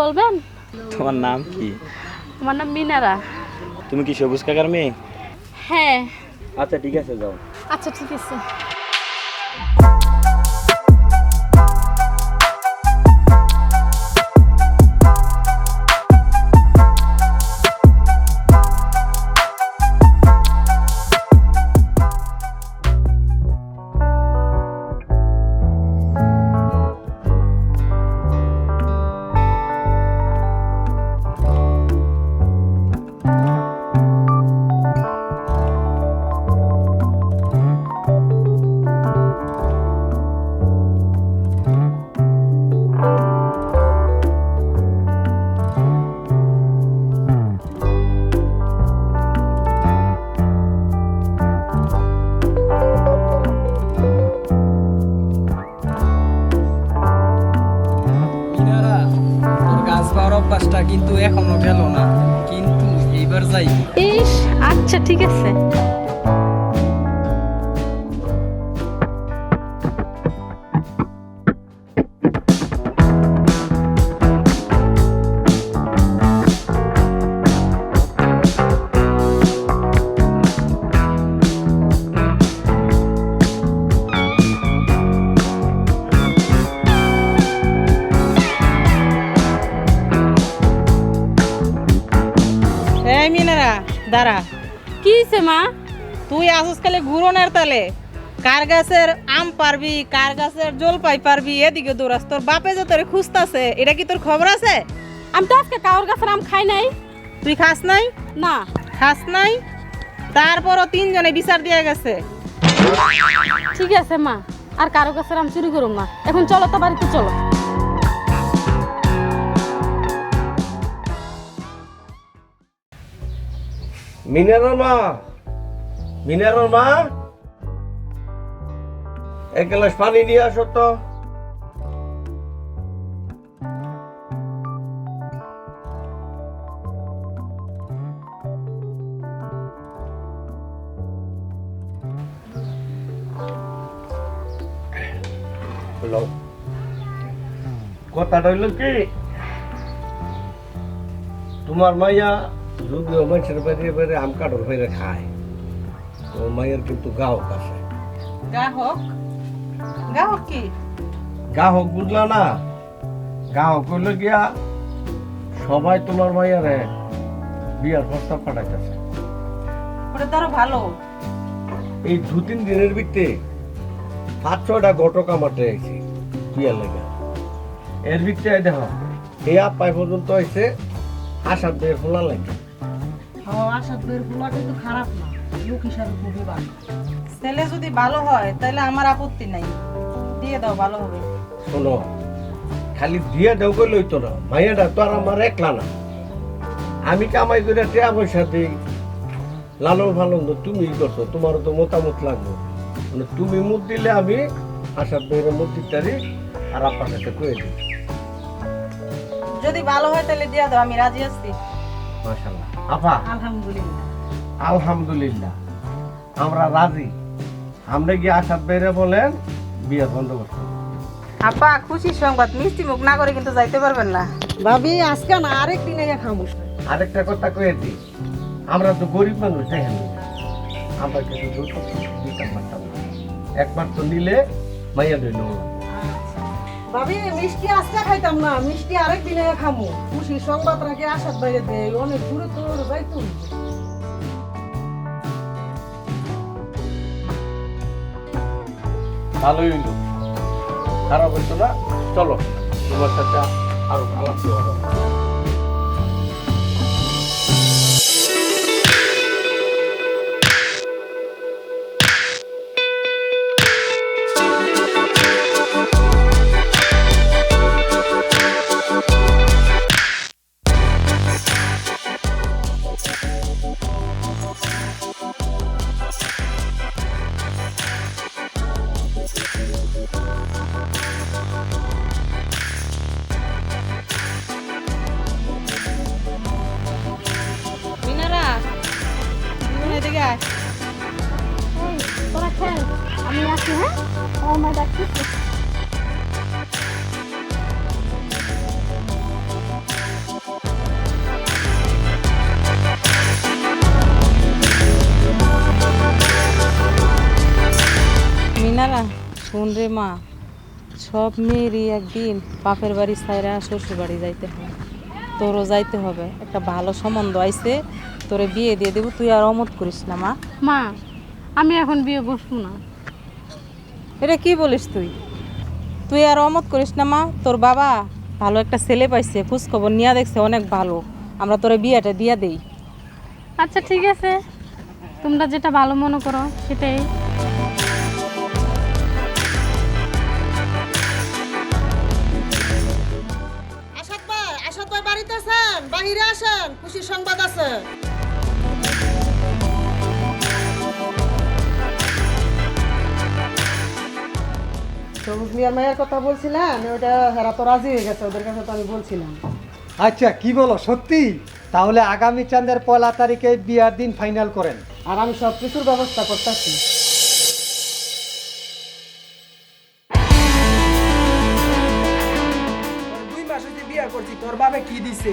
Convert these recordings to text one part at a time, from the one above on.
বলবেন? তোমার নাম কি? আমার নাম মিনারা। তুমি কি সবুজ কাকার মেয়ে? হ্যাঁ। আচ্ছা ঠিক আছে যাও। আচ্ছা ঠিক আছে। অভ্যাসটা কিন্তু এখনও গেল না কিন্তু এইবার যাই। ইস আচ্ছা ঠিক আছে। দাঁড়া। কি হয়েছে মা? তুই আসুস খালি ঘুরনের তালে। কার গাছের আম পারবি কার গাছের জলপাই পারবি এদিকে দৌড়াস। তোর বাপে যে তোরে খুঁজতাছে এটা কি তোর খবর আছে? আমি তো আজকে কাউর গাছের আম খাই নাই। তুই খাস নাই? না। খাস নাই? তারপরও তিনজনে বিচার দিয়ে গেছে। ঠিক আছে মা। আর কারও গাছের আম চুরি করুম না এখন চলো তো বাড়িতে চলো। মিনারের মা? মিনারের মা? এক গ্লাস পানি নিয়ে আসো তো। কথাটা হইল কি? তোমার মাইয়া যদিও মানুষের বাইরে বাইরে আম কাঠর বাইরে খায় তো মাইয়ার কিন্তু গাহক আছে। গ্রাহক? গ্রাহক কি? গাহক বুঝলা না? গাহক হইল গিয়া সবাই তোমার মাইয়ারে বিয়ার প্রস্তাব পাঠাইতেছে। ওটা তো ভালো। এই দু তিন দিনের ভিতরে পাঁচ ছয়টা ঘটক আমার দেখছি বিয়ার লেগে। এর ভিতরে দেখো এই আপাই পর্যন্ত হয়েছে আসার দিয়ে ফোলা লাগে। আসাদ কিন্তু খারাপ না লোক হিসাবে খুবই ভালো। ছেলে যদি ভালো হয় তাহলে আমার আপত্তি নাই। দিয়ে দাও ভালো হবে। শোনো খালি দিয়ে দেও কই লইতো না মাইয়াটা তো আর আমার একলা না। আমি কামাই করে টিয়া পয়সা দিই লালন ফালন তো তুমি করছ তোমারও তো মতামত লাগবে। মানে তুমি মুখ দিলে আমি আসার বেড়ে মুখ দিতারি আর আপনার সাথে কয়ে দিই। যদি ভালো হয় তাহলে দিয়ে দাও আমি রাজি আছি। মাশাল্লাহ আপা আলহামদুলিল্লাহ। আলহামদুলিল্লাহ। আমরা রাজি। আমরা গিয়ে আসার বেড়ে বলেন বিয়ে বন্ধ করতে আপা খুশি সংবাদ। মিষ্টি মুখ না করে কিন্তু যাইতে পারবেন না। ভাবি আজকে না আরেক দিন এসে খামোশ আরেকটা কথা কয়ে দিই। আমরা তো গরিব মানুষ দেখেন আমরা না। একবার তো নিলে মাইয়া দিল ভাবি, মিষ্টি আজকে খাইতাম না, মিষ্টি আরেক দিনে খামু। খুশি সংবাদ রাখে আসার বাইরে দেয় অনেক দূরে তো তুই ভালোই হইল। খারাপ হইতো না, চলো তোমার সাথে আরও আলাপ শুন রে মা? সব মেয়েরই একদিন বাপের বাড়ি সাইরা শ্বশুর বাড়ি যাইতে হয়। তোরও যাইতে হবে। একটা ভালো সম্বন্ধ আইছে তোরে বিয়ে দিয়ে দেবো। তুই আর অমত করিস না মা। মা আমি এখন বিয়ে বসবো না। এটা কি বলিস তুই? তুই আর অমত করিস না মা। তোর বাবা ভালো একটা ছেলে পাইছে খোঁজ খবর নিয়ে দেখছে অনেক ভালো। আমরা তোরে বিয়েটা দিয়া দেই। আচ্ছা ঠিক আছে। তোমরা যেটা ভালো মনে করো সেটাই। খুশির সংবাদ আছে। সবুজ মিয়ার মায়ের কথা বলছিলেন ওটা হেরা তো রাজি হয়ে গেছে ওদের কাছে তো আমি বলছিলাম। আচ্ছা কি বলো সত্যি? তাহলে আগামী চাঁদের পয়লা তারিখে বিয়ার দিন ফাইনাল করেন। আর আমি সব কিছুর ব্যবস্থা করতেছি। দুই মাস হইতে বিয়া করছি তোর বাবে কি দিছে?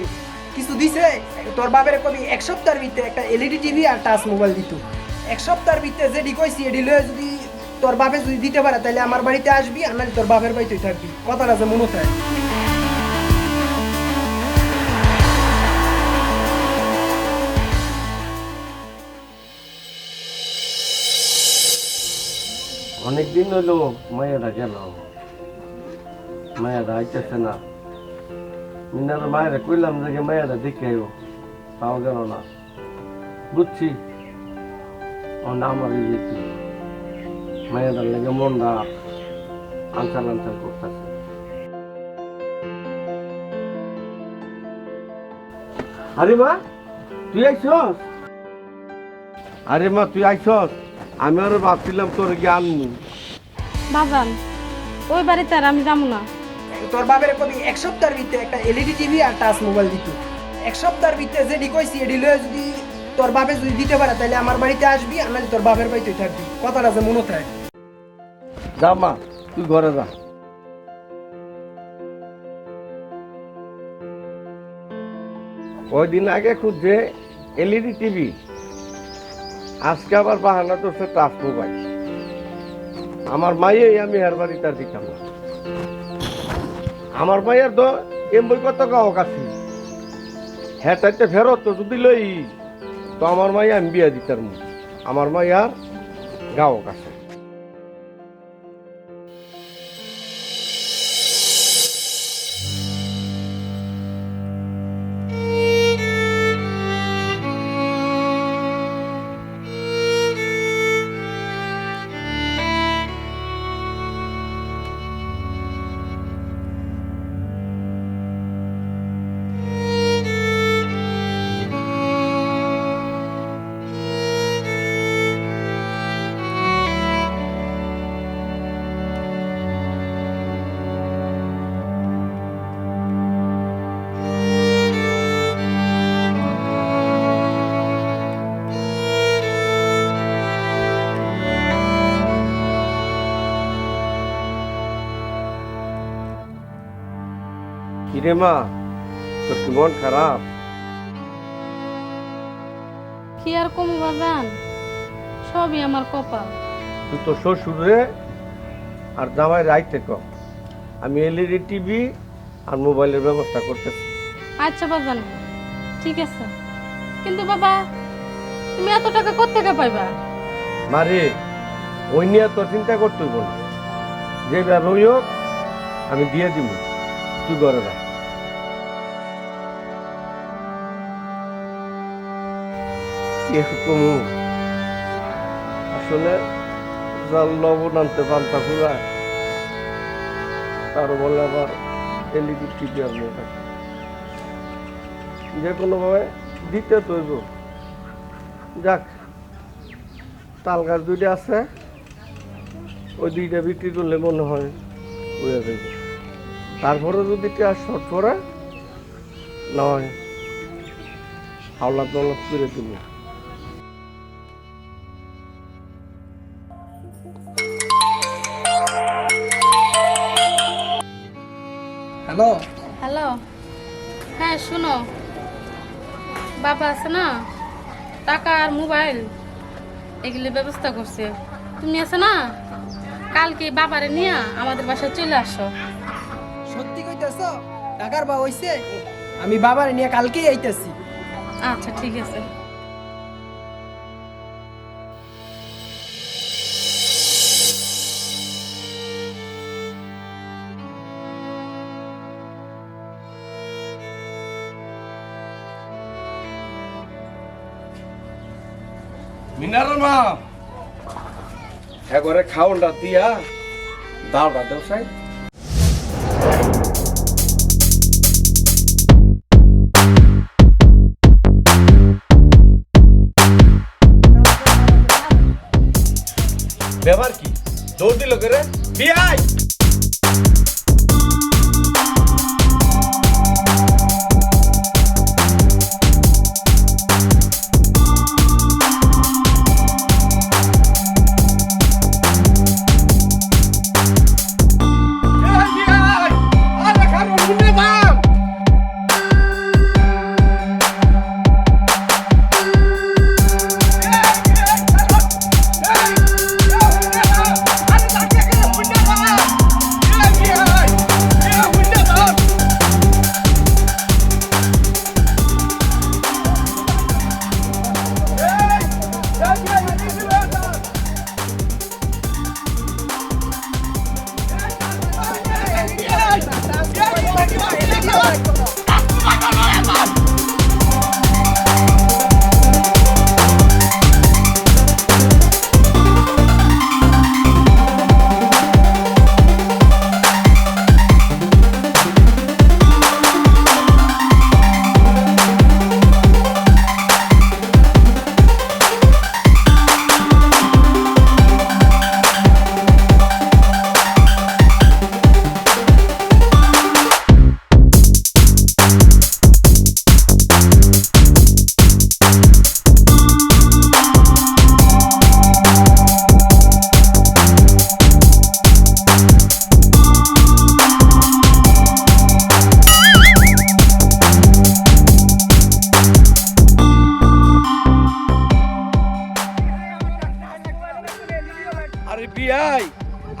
তোর বাবার কবি এক সপ্তাহের ভিতরে একটা এলইডি টিভি আর টাচ মোবাইল দিত। এক সপ্তাহের ভিতরে যেডি কইছি, এডি লয়ে যদি তোর বাপে যদি দিতে পারে তাহলে আমার বাড়িতে আসবি আর নাহলে তোর বাপের বাড়িতেই থাকবি। কথাটা যে মনে থাকে। অনেকদিন হইল মায়েরা গেল। মায়েরা আইতেছে না। মিনার মায়েরা কইলাম যে মায়েরা দেখে আইব তাও গেল না। বুঝছি? না আমার এই যেতে মায়েরা লেগে মনটা আনসার আনসার করতেছে। আরে মা তুই আইছস? আরে মা তুই আইছস? আমি আরও ভাবছিলাম তোর জ্ঞান বাজান ওই বাড়িতে আর আমি যাব না। তোর বাবার কবি এক সপ্তাহের ভিতরে একটা এলইডি টিভি আর টাচ মোবাইল দিত। এক সপ্তাহের ভিতরে যেডি কইছি, এডি লয়ে যদি তোর বাপে যদি দিতে পারে, তাহলে আমার বাড়িতে আসবি আর নাহলে তোর বাপের বাড়িতেই থাকবি। কথাটা যে মনে থাকে। যা মা, তুই ঘরে যা। কয়দিন আগে খুঁজছে এলইডি টিভি। আজকে আবার বাহানা করছে টাচ মোবাইল। আমার মাইয়েই আমি হের বাড়িতে আর দিতাম না। আমার মাইয়ের তো এমবই কত গাওক আছে? হ্যাঁ টাইতে ফেরত তো যদি লই তো আমার মাই আমি বিয়া দিতাম। আমার মাই আর গাওক আছে কিরে মা তোর কি মন খারাপ। কি আর কমু বাজান? সবই আমার কপাল। তুই তো শ্বশুরে আর জামাই রাইতে কম আমি এলইডি টিভি আর মোবাইলের ব্যবস্থা করতেছি। আচ্ছা বাজান ঠিক আছে। কিন্তু বাবা তুমি এত টাকা কোথেকে পাইবা? মারে ওই নিয়ে তো চিন্তা করতে হইব না। যে ব্যবহার হোক আমি দিয়ে দিব তুই ঘরে যা। এরকম আসলে জাল লবণ আনতে পান্তা ফুরায় তারও বলে আবার এলইডি টিভি আর মোবাইল যে কোনোভাবে দিতে তো হইব যাক, তাল গাছ দুইটা আছে। ওই দুইটা বিক্রি করলে মনে হয় হয়ে যাবে। তারপরে যদি টিয়া শর্ট পরে নয়, হাওলা দলত করে দিব হ্যালো হ্যালো। হ্যাঁ শুনো। বাবা আছে না? টাকা আর মোবাইল এগুলি ব্যবস্থা করছে। তুমি আছে না? কালকে বাবারে নিয়ে আমাদের বাসায় চলে আসো। সত্যি কইতেছ? টাকার বা হইছে? আমি বাবারে নিয়ে কালকেই আইতেছি। আচ্ছা ঠিক আছে। একবারে খাওনটা দিয়া দাওটা দেও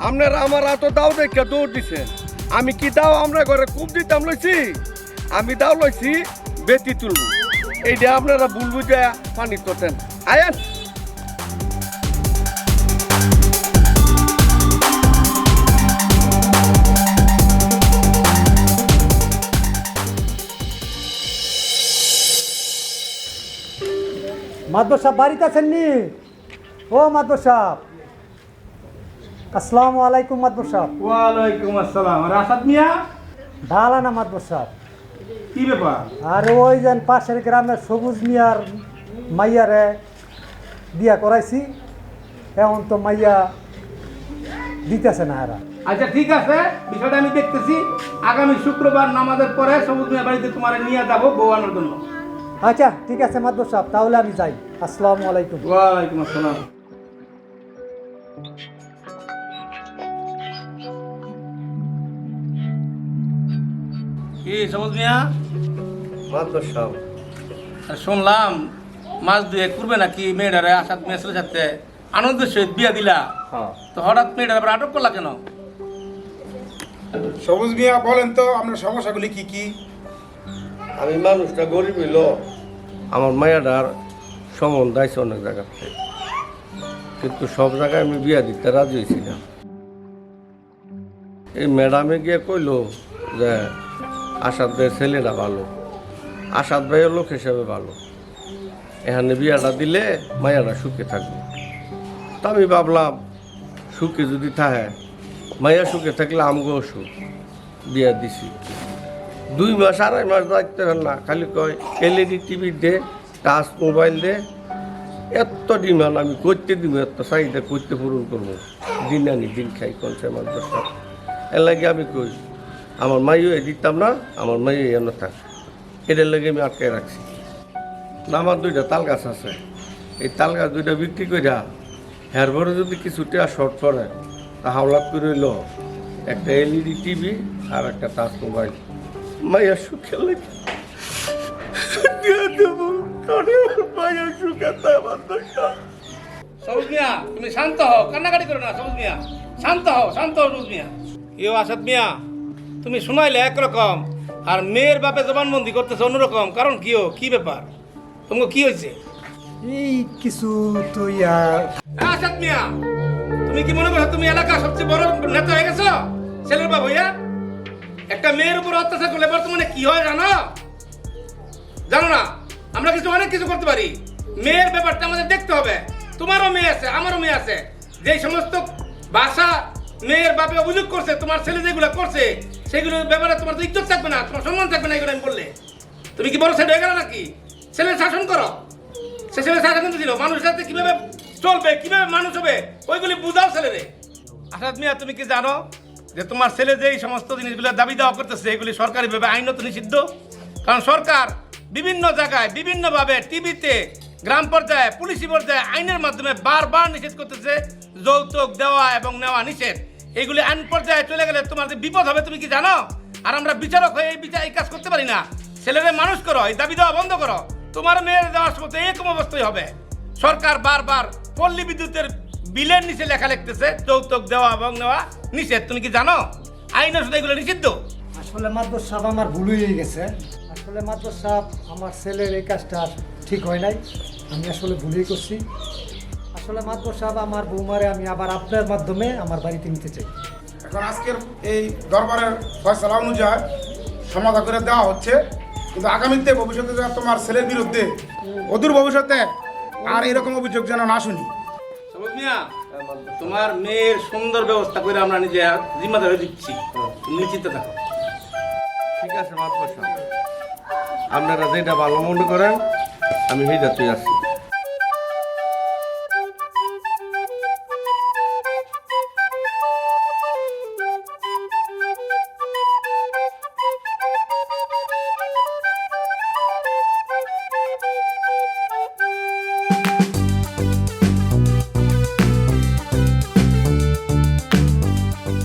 আপনারা আমার এত দাও দেখে দৌড় দিছেন। আমি কি দাও আমরা ঘরে কূপ দিতাম লইছি? আমি দাও লইছি, বেতি তুলব। এইটা আপনারা ভুল বুঝে পানি করতেন আয়ান। মাদবর সাহেব বাড়িতে আছেন নি? ও মাদবর সাহেব আসসালামু আলাইকুম মাদবর সাহেব ওয়ালাইকুম আসসালাম। রাসাদ মিয়া? ভালো না মাদবর সাহেব কি ব্যাপার? আর ওই যেন পাশের গ্রামের সবুজ মিয়ার মাইয়ারে বিয়া করাইছি এখন তো মাইয়া দিতেছে না এরা। আচ্ছা ঠিক আছে। বিষয়টা আমি দেখতেছি। আগামী শুক্রবার নামাজের পরে সবুজ মিয়া বাড়িতে তোমার নিয়ে যাব বৌয়ানোর জন্য। আচ্ছা ঠিক আছে মাদবর সাহেব তাহলে আমি যাই। আসসালামু আলাইকুম। ওয়ালাইকুম আসসালাম। কি সবুজ মিয়া? মাদ্র সাহেব শুনলাম মাস দুয়ে করবে নাকি মেয়েটারে আসাদ মেয়ের সাথে আনন্দের সহিত বিয়া দিলা। হ্যাঁ। তো হঠাৎ মেয়েটার আবার আটক করলা কেন? সবুজ মিয়া বলেন তো আপনার সমস্যাগুলি কি কি? আমি মানুষটা গরিব হইল। আমার মায়াটার সম্বন্ধ আছে অনেক জায়গাতে কিন্তু সব জায়গায় আমি বিয়া দিতে রাজি হয়েছিলাম। এই ম্যাডামে গিয়ে কইলো যে আসাদ ভাইয়ের ছেলেটা ভালো। আসাদ ভাইয়ের লোক হিসেবে ভালো। এখানে বিয়াটা দিলে মায়াটা সুখে থাকবে। তা আমি ভাবলাম, সুখে যদি থাকে, মায়া সুখে থাকলে আমগো সুখ। বিয়া দিছি। দুই মাস, আড়াই মাস দায়িত্ব না, খালি কয়, এলইডি, টিভি দে, টাচ মোবাইল দে। এত ডিমান্ড, আমি করতে দিব, এত চাহিদা করতে পূরণ করব। দিন আনি, দিন খাই কনসে আমার দশটা এর লাগে আমি কই আমার মাইও দিতাম না, আমার মাইও এন থাক এটার লাগে আমি আটকে রাখছি। না, আমার দুইটা তাল গাছ আছে। এই তাল গাছ দুইটা বিক্রি কইরা হ্যার পরে যদি কিছু টাকা শর্ট পড়ে, তা হাওলাত করে হইল একটা এলইডি টিভি আর একটা টাচ মোবাইল। মাইয়া সুখে লাগে। মাইয়া সুখে আমার তুমি শান্ত হও, কান্নাকাটি করো না মিয়া। শান্ত হও শান্ত হও, সবুজ মিয়া। ইও আসাদ মিয়া? তুমি শোনাইলে একরকম আর মেয়ের বাপে জবানবন্দি করতেছে অন্যরকম। কারণ কি ও? কি ব্যাপার? তোমাকে কি হয়েছে? এই কিছু তো আসাদ মিয়া তুমি কি মনে করো তুমি এলাকার সবচেয়ে বড় নেতা হয়ে গেছো? ছেলের বাবা হইয়া? একটা মেয়ের উপর অত্যাচার করলে বর্তমানে কি হয় জানো? জানো না আমরা কিছু অনেক কিছু করতে পারি। মেয়ের ব্যাপারটা আমাদের দেখতে হবে। তোমারও মেয়ে আছে আমারও মেয়ে আছে। যে সমস্ত ভাষা মেয়ের বাপে অভিযোগ করছে তোমার ছেলে যেগুলো করছে সেগুলোর ব্যাপারে তোমার তো ইজ্জত থাকবে না, তোমার সম্মান থাকবে না এগুলো আমি বললে। তুমি কি বড় ছেলে হয়ে গেল নাকি? ছেলে শাসন করো। সে ছেলে শাসন কিন্তু ছিল মানুষের সাথে কীভাবে চলবে, কীভাবে মানুষ হবে, ওইগুলি বুঝাও ছেলেরে। আসাদ মিয়া, তুমি কি জানো যে তোমার ছেলে যে এই সমস্ত জিনিসগুলো দাবি দেওয়া করতেছে, এগুলি সরকারিভাবে আইনত নিষিদ্ধ? কারণ সরকার বিভিন্ন জায়গায়, বিভিন্নভাবে টিভিতে, গ্রাম পর্যায়ে, পুলিশি পর্যায়ে আইনের মাধ্যমে বারবার নিষেধ করতেছে, যৌতুক দেওয়া এবং নেওয়া নিষেধ। এগুলি আইন পর্যায়ে চলে গেলে তোমার যে বিপদ হবে, তুমি কি জানো? আর আমরা বিচারক হয়ে এই বিচার এই কাজ করতে পারি না। ছেলেদের মানুষ করো, এই দাবি দেওয়া বন্ধ করো। তোমার মেয়ের দেওয়ার সময় এরকম অবস্থাই হবে। সরকার বারবার পল্লী বিদ্যুতের বিলের নিচে লেখা লিখতেছে, যৌতুক দেওয়া এবং নেওয়া নিষেধ। তুমি কি জানো? আইন শুধু এগুলো নিষিদ্ধ। আসলে মাদ্রাস সাহেব আমার ভুল হয়ে গেছে। আসলে মাদ্রাস সাহেব আমার ছেলের এই কাজটা ঠিক হয় নাই। আমি আসলে ভুলই করছি। আসলে মাদ্রাস সাহেব আমার বৌমারে আমি আবার আপনার মাধ্যমে আমার বাড়িতে নিতে চাই। এখন আজকের এই দরবারের ফয়সলা অনুযায়ী সমাধা করে দেওয়া হচ্ছে কিন্তু আগামীতে ভবিষ্যতে যেন তোমার ছেলের বিরুদ্ধে অদূর ভবিষ্যতে আর এরকম অভিযোগ যেন না শুনি। সবুজ মিয়া তোমার মেয়ের সুন্দর ব্যবস্থা করে আমরা নিজে জিম্মাদারি দিচ্ছি। তুমি নিশ্চিত থাকো। ঠিক আছে আপনারা যেটা ভালো মনে করেন আমি সেইটা তুই আসছি